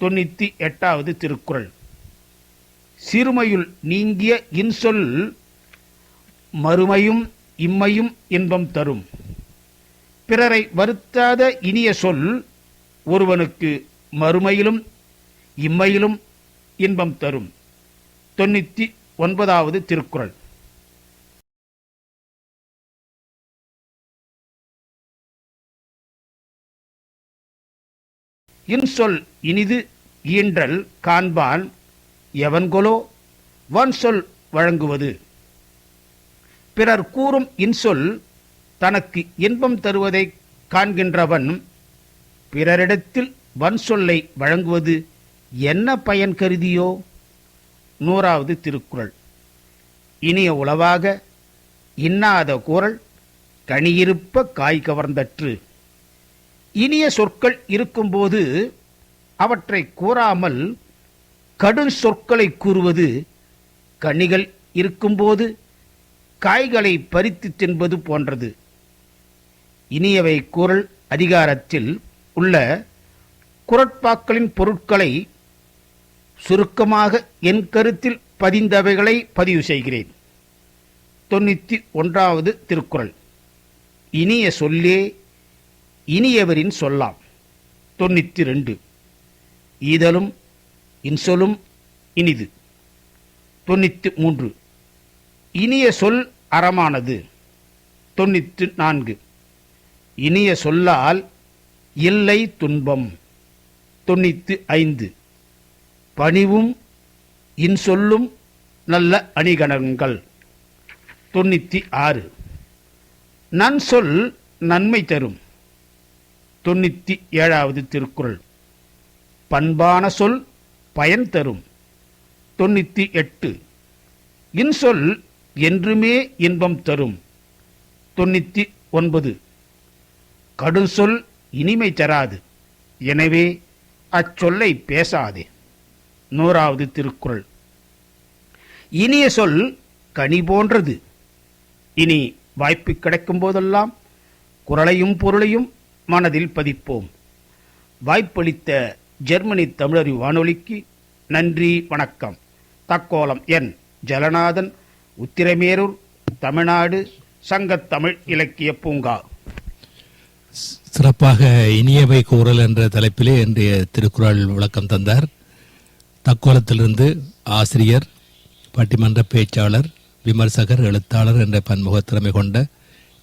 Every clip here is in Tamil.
தொண்ணூத்தி எட்டாவது திருக்குறள். சிறுமையுள் நீங்கிய இன்சொல் மறுமையும் இம்மையும் இன்பம் தரும். பிறரை வருத்தாத இனிய சொல் ஒருவனுக்கு மறுமையிலும் இம்மையிலும் இன்பம் தரும். தொண்ணூத்தி ஒன்பதாவது திருக்குறள். இன்சொல் இனிது ஈன்றல் காண்பான் எவன்கொலோ வன்சொல் வழங்குவது. பிறர் கூறும் இன்சொல் தனக்கு இன்பம் தருவதை காண்கின்றவன் பிறரிடத்தில் வன்சொல்லை வழங்குவது என்ன பயன் கருதியோ? நூறாவது திருக்குறள். இனிய உளவாக இன்னாத குரல் கனியிருப்ப காய் கவர்ந்தற்று. இனிய சொற்கள் இருக்கும்போது அவற்றை கூறாமல் கடும் சொற்களை கூறுவது கனிகள் இருக்கும்போது காய்களை பறித்து தின்பது போன்றது. இனியவை குரல் அதிகாரத்தில் உள்ள குரட்பாக்களின் பொருட்களை சுருக்கமாக என் கருத்தில் பதிந்தவைகளை பதிவு செய்கிறேன். தொண்ணூற்றி ஒன்றாவது திருக்குறள். இனிய சொல்லே இனியவரின் சொல்லாம்? தொண்ணூற்றி ரெண்டு ஈதலும் இன்சொலும் இனிது. தொண்ணூற்றி மூன்று இனிய சொல் அறமானது. தொண்ணூற்று நான்கு இனிய சொல்லால் இல்லை துன்பம். தொண்ணூற்று ஐந்து. பணிவும் இன்சொல்லும் நல்ல அணிகணங்கள். தொண்ணூற்றி ஆறு. நன்சொல் நன்மை தரும். தொண்ணூற்றி ஏழாவது திருக்குறள். பண்பான சொல் பயன் தரும். தொண்ணூத்தி எட்டு. இன்சொல் என்றுமே இன்பம் தரும். தொண்ணூத்தி ஒன்பது. கடுஞ்சொல் இனிமை தராது. எனவே அச்சொல்லை பேசாதே. நூறாவது திருக்குறள். இனிய சொல் கனி போன்றது. இனி வாய்ப்பு கிடைக்கும் போதெல்லாம் குரலையும் பொருளையும் மனதில் பதிப்போம். வாய்ப்பளித்த ஜெர்மனி தமிழறி வானொலிக்கு நன்றி வணக்கம். தக்கோலம் என். ஜலநாதன் உத்திரமேரூர் தமிழ்நாடு சங்கத்தமிழ் இலக்கிய பூங்கா. சிறப்பாக இனியவை கூறல் என்ற தலைப்பிலே இன்றைய திருக்குறள் விளக்கம் தந்தார். தக்கோலத்திலிருந்து ஆசிரியர் பட்டிமன்ற பேச்சாளர் விமர்சகர் எழுத்தாளர் என்ற பன்முகத்திறமை கொண்ட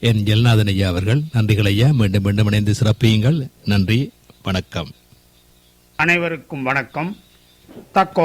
என் ஜெல்நாதன் ஐயா அவர்கள் நன்றிகள் ஐயா மீண்டும் மீண்டும் இணைந்து சிறப்பியுங்கள். நன்றி வணக்கம். அனைவருக்கும் வணக்கம். தக்கோ